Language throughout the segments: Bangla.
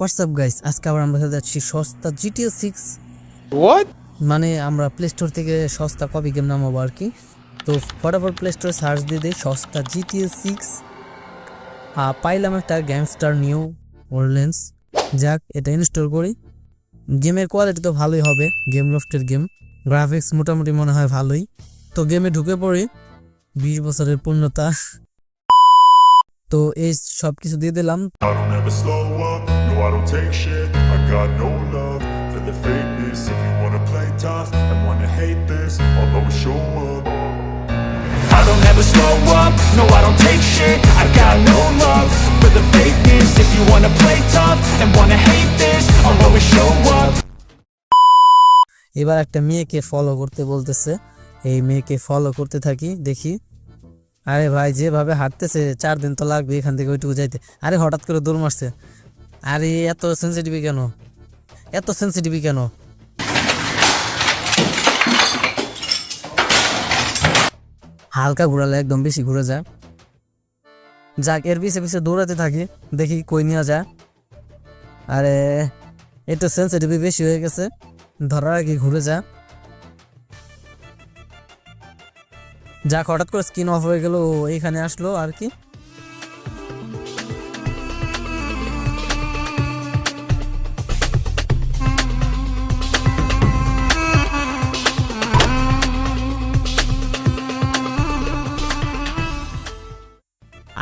হোয়াটসঅ্যাপ গাইস আজকে আবার আমরা যাচ্ছি সস্তা জিটিএ সিক্স What? মানে আমরা প্লে স্টোর থেকে সস্তা কপি গেম নামাবো আর কি। তো ফটাফট প্লে স্টোরে সার্চ দিয়ে দিই সস্তা জিটিএ সিক্স পাইলাম একটা গ্যাংস্টার নিউ ওরলেন্স যাক এটা ইনস্টল করি। গেমের কোয়ালিটি তো ভালোই হবে গেম লফটের গেম গ্রাফিক্স মোটামুটি মনে হয় ভালোই। তো গেমে ঢুকে পড়ি বিশ বছরের পূর্ণতা। তো এই সব কিছু দিয়ে দিলাম। I don't take shit I got no love for the fakeness If you wanna play tough and wanna hate this I'll always show up I don't ever slow up, no I don't take shit I got no love for the fakeness If you wanna play tough and wanna hate this I'll always show up এবার একটা মেয়েকে ফলো করতে বলতেছে এই মেয়েকে ফলো করতে থাকি দেখি আরে ভাই যেভাবে হাঁটতেছে চার দিন তো লাগবে এখান থেকে ওইটুকু যাইতে আরে হঠাৎ করে দৌড় মারছে আরে, এত সেন্সিটিভি কেন? এত সেন্সিটিভি কেন? হালকা ঘোরালে একদম বেশি ঘুরে যায়। যাক, এর পিছে পিছে দৌড়াতে থাকি, দেখি কই নিয়ে যায়। আরে একটু সেন্সিটিভি বেশি হয়ে গেছে, ধরার আগে ঘুরে যা। যাক, হঠাৎ করে স্কিন অফ হয়ে গেল, এইখানে আসলো আর কি।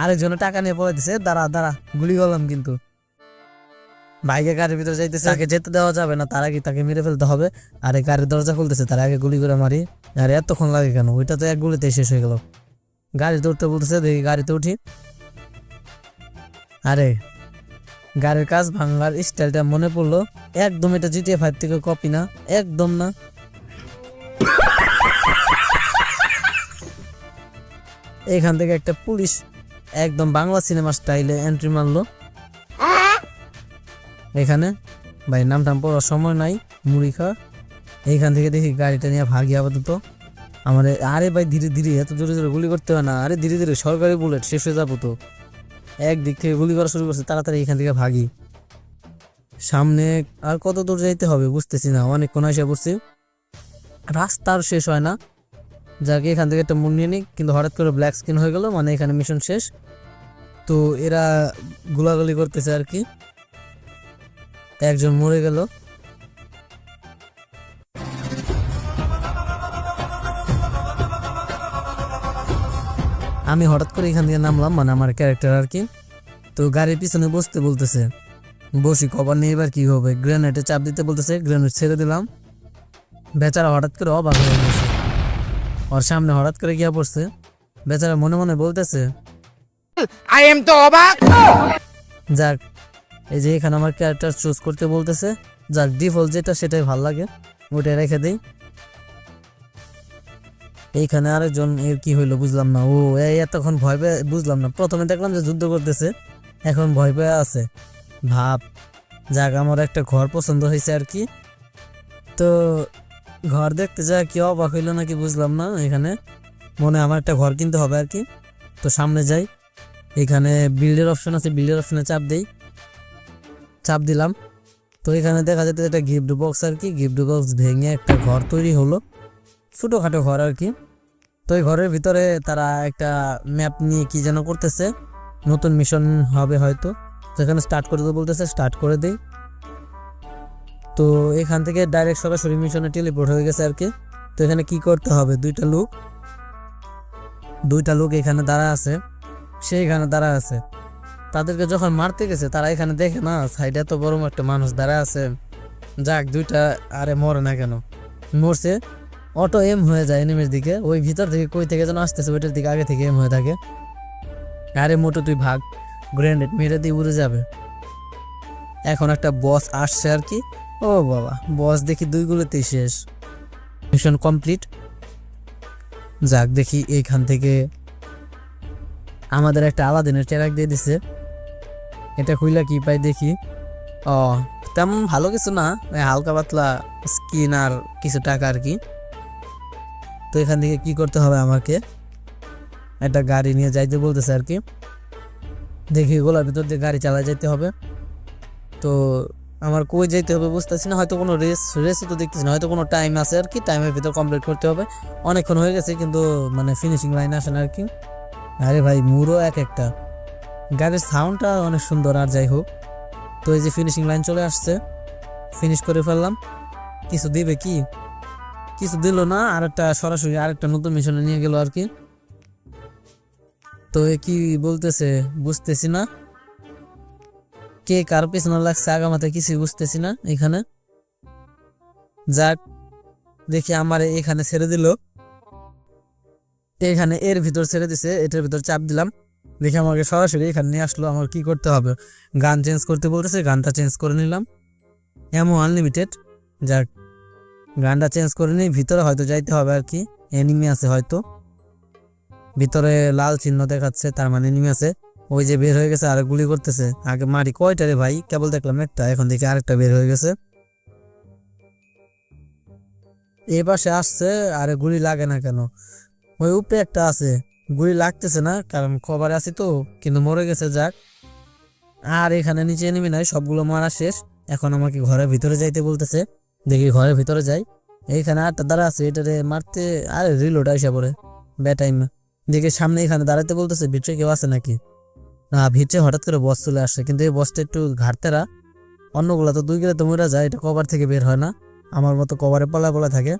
আরেকজনে টাকা নিয়ে পড়ে দিছে। দাঁড়া দাঁড়া, গুলি করলাম কিন্তু। বাইকে গাড়ির ভিতরে যাইতেছে, তাকে যেতে দেওয়া যাবে না। তার আগে তাকে মেরে ফেলতে হবে। আর গাড়ির দরজা খুলতেছে, তার আগে গুলি করে মারি। আর এতক্ষণ লাগে কেন? ওইটা তো এক গুলিতে শেষ হয়ে গেল। গাড়ি দৌড়তে বলতেছে, দেখি গাড়িতে উঠি। আরে, গাড়ির কাজ ভাঙার স্টাইলটা মনে পড়ল। একদম এটা জিটিএ ফাইভ থেকে কপি না, একদম না। এখান থেকে একটা পুলিশ একদম বাংলা সিনেমা স্টাইলে এন্ট্রি মারলো। এখানে? ভাই নাম টাম পড়ার সময় নাই মুড়ি খা এইখান থেকে দেখি গাড়িটা নিয়ে ভাগি আপাতত। আমার, আরে ভাই, ধীরে ধীরে, এত জোরে জোরে গুলি করতে হয় না। আরে ধীরে ধীরে, সরকারি বুলেট শেষ হয়ে যাব তো। একদিক থেকে গুলি করা শুরু করছে, তাড়াতাড়ি এখান থেকে ভাগি। সামনে আর কত দূর যাইতে হবে বুঝতেছি না, অনেকক্ষণ এসে পড়ছি। রাস্তা আর শেষ হয় না। যাকে, এখান থেকে একটা মুন নিয়ে নিই, কিন্তু হঠাৎ করে ব্ল্যাক স্ক্রিন হয়ে গেল মানে এখানে মিশন শেষ। তো এরা গুলাগুলি করতেছে আর কি। একজন মরে গেল। আমি হঠাৎ করে এখান থেকে নামলাম মানে আমার ক্যারেক্টার আর কি। তো গাড়ির পিছনে বসতে বলতেছে, বসি কভার নিয়ে এবার কি হবে? গ্রেনেডে চাপ দিতে বলতেছে গ্রেনেড ছেড়ে দিলাম। বেচারা হঠাৎ করে অবাক হয়ে গেছে। ওর সামনে হঠাৎ করে গিয়া পড়ছে। বেচারা মনে মনে বলতেছে I am তো অবাক যাক, এই যে এখানে আমার ক্যারেক্টার চুজ করতে বলতেছে ডিফল্ট যেটা সেটাই ভালো লাগে ওটাই রেখে এইখানে আরেকজন এর কি হইল বুঝলাম না। ও এতক্ষণ ভয় পেয়ে বুঝলাম না। প্রথমে দেখলাম যে যুদ্ধ করতেছে, এখন ভয় পেয়ে আছে। ভাব, যাক, আমার একটা ঘর পছন্দ হয়েছে আর কি। তো ঘর দেখতে যা কি অবাক হইল নাকি বুঝলাম না, এখানে মনে আমার একটা ঘর কিনতে হবে আর কি। তো সামনে যাই। এখানে বিল্ডের অপশন আছে বিল্ডের অপশনে চাপ দেই। চাপ দিলাম। তো এখানে দেখা যেতে একটা গিফট বক্স আর কি গিফট বক্স ভেঙে একটা ঘর তৈরি হলো। ছোটোখাটো ঘর আর কি। তো এই ঘরের ভিতরে তারা একটা ম্যাপ নিয়ে কি যেন করতেছে। নতুন মিশন হবে হয়তো। তো এখানে স্টার্ট করে দেবো বলতেছে স্টার্ট করে দিই। তো এখান থেকে ডাইরেক্ট সরাসরি মিশনে টেলিপোর্ট হয়ে গেছে আর কি। তো এখানে কি করতে হবে? দুইটা লোক দুইটা লোক এখানে দাঁড়া আছে। সে এখানে দাঁড়া আছে। তাদেরকে যখন মারতে গেছে, তারা এখানে দেখে, না, সাইডে এত বড় একটা মানুষ দাঁড়া আছে। যাক, দুইটা আরে মরে না কেন? মরছে। অটো এম হয়ে যায় এনিমের দিকে। ওই ভিতর থেকে কই থেকে যেন আসতেছে, ওইটার দিকে আগে থেকে এম হয়ে থাকে। আরে মোটো, তুই ভাগ। গ্রেনেড মেরে দিয়ে উড়ে যাবে। এখন একটা বস আসছে আর কি। ও বাবা, বস দেখি দুইগুলোতেই শেষ। Mission complete. যাক, দেখি এইখান থেকে আমাদের একটা আলাদিনের ট্যারাক দিয়ে দিছে। এটা খুইলা কি পাই দেখি। ও, তেমন ভালো কিছু না হালকা পাতলা স্কিন আর কিছু টাকা আর কি। তো এখান থেকে কি করতে হবে আমাকে? একটা গাড়ি নিয়ে যাইতে বলতেছে আর কি। দেখি গোলার ভিতর দিয়ে গাড়ি চালা যেতে হবে। তো আমার কই যাইতে হবে বুঝতেছি না, হয়তো কোনো রেস, রেসও তো দেখতেছি না, হয়তো কোনো টাইম আছে আর কি টাইমের ভিতর কমপ্লিট করতে হবে। অনেকক্ষণ হয়ে গেছে কিন্তু মানে ফিনিশিং লাইন আসে না আর কি। আরে ভাই মুরো এক একটা। গাড়ির সাউন্ডটা অনেক সুন্দর, আর যাই হোক। তো এই যে ফিনিশিং লাইন চলে আসছে। ফিনিশ করে ফেললাম। কিছু দিবে কি? কিছু দিল না আর একটা সরাসরি আরেকটা নতুন মিশনে নিয়ে গেল আর কি। তো এ কি বলতেছে, বুঝতেছি না। কে কার পেছনে লাগছে আগামাতে কিছুই বুঝতেছি না এখানে। যাক, দেখি আমার এখানে ছেড়ে দিল। এখানে এর ভিতর ছেড়ে দিছে, এটার ভিতর চাপ দিলাম। দেখে আমাকে সরাসরি এখানে নিয়ে আসলো, আমার কি করতে হবে? গান চেঞ্জ করতে বলতেছে, গানটা চেঞ্জ করে নিলাম। এমন আনলিমিটেড যাক, গানটা চেঞ্জ করে নিই, ভিতরে হয়তো যাইতে হবে আর কি এনিমি আছে হয়তো। ভিতরে লাল চিহ্ন দেখাচ্ছে, তার মানে এনিমি আছে। ওই যে বের হয়ে গেছে আর গুলি করতেছে। আগে মারি, কয়টা রে ভাই? কেবল দেখলাম একটা, এখন দেখি আরেকটা বের হয়ে গেছে। এ পাশে আসছে, আর গুলি লাগে না কেন? ওই উপরে একটা আছে। গুলি লাগতেছে না, কারণ কভারে আছি তো, কিন্তু মরে গেছে, যাক। আর এখানে নিচে নেমে নাই, সবগুলো মারা শেষ। এখন আমাকে ঘরের ভিতরে যাইতে বলতেছে। দেখি ঘরের ভিতরে যাই। এইখানে আটটা দাঁড়া আছে, এটারে মারতে, আরে রিলোড আইসা পড়ে। বে টাইম দেখি সামনে এখানে দাঁড়াতে বলতেছে, ভিতরে কেউ আছে নাকি? না, ভিতরে হঠাৎ করে বস চলে আসছে কিন্তু এই বসটা একটু ঘাটতেরা অন্যগুলো তো দুই গেলে তো মরে যায়, এটা কভার থেকে বের হয় না। আমার মতো কভারে পলা পলা থাকে।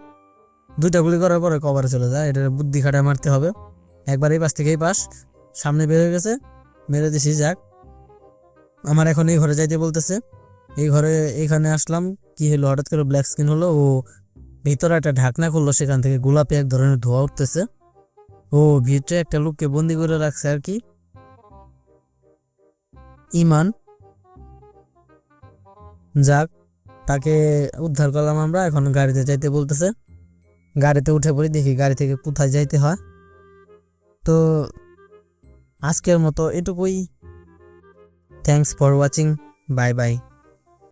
দুইটা গুলি করার পরে কভারে চলে যায়। এটা বুদ্ধি খাটায় মারতে হবে। একবার এই পাশ থেকে এই পাশ সামনে বের হয়ে গেছে। মেরে দিছি, যাক। আমার এখন এই ঘরে যাইতে বলতেছে। এই ঘরে এখানে আসলাম। কি হলো? হঠাৎ করে ব্ল্যাক স্কিন হলো। ও, ভিতরে একটা ঢাকনা খুললো। সেখান থেকে গোলাপি এক ধরনের ধোয়া উঠতেছে। ও, ভিতরে একটা লোককে বন্দি করে রাখছে আর কি। ইমান। যাক, তাকে উদ্ধার করলাম আমরা। এখন গাড়িতে যাইতে বলতেছে। গাড়িতে উঠে পড়ি, দেখি গাড়ি থেকে কোথায় যাইতে হয়। তো আজকের মতো এটুকুই। Thanks for watching bye bye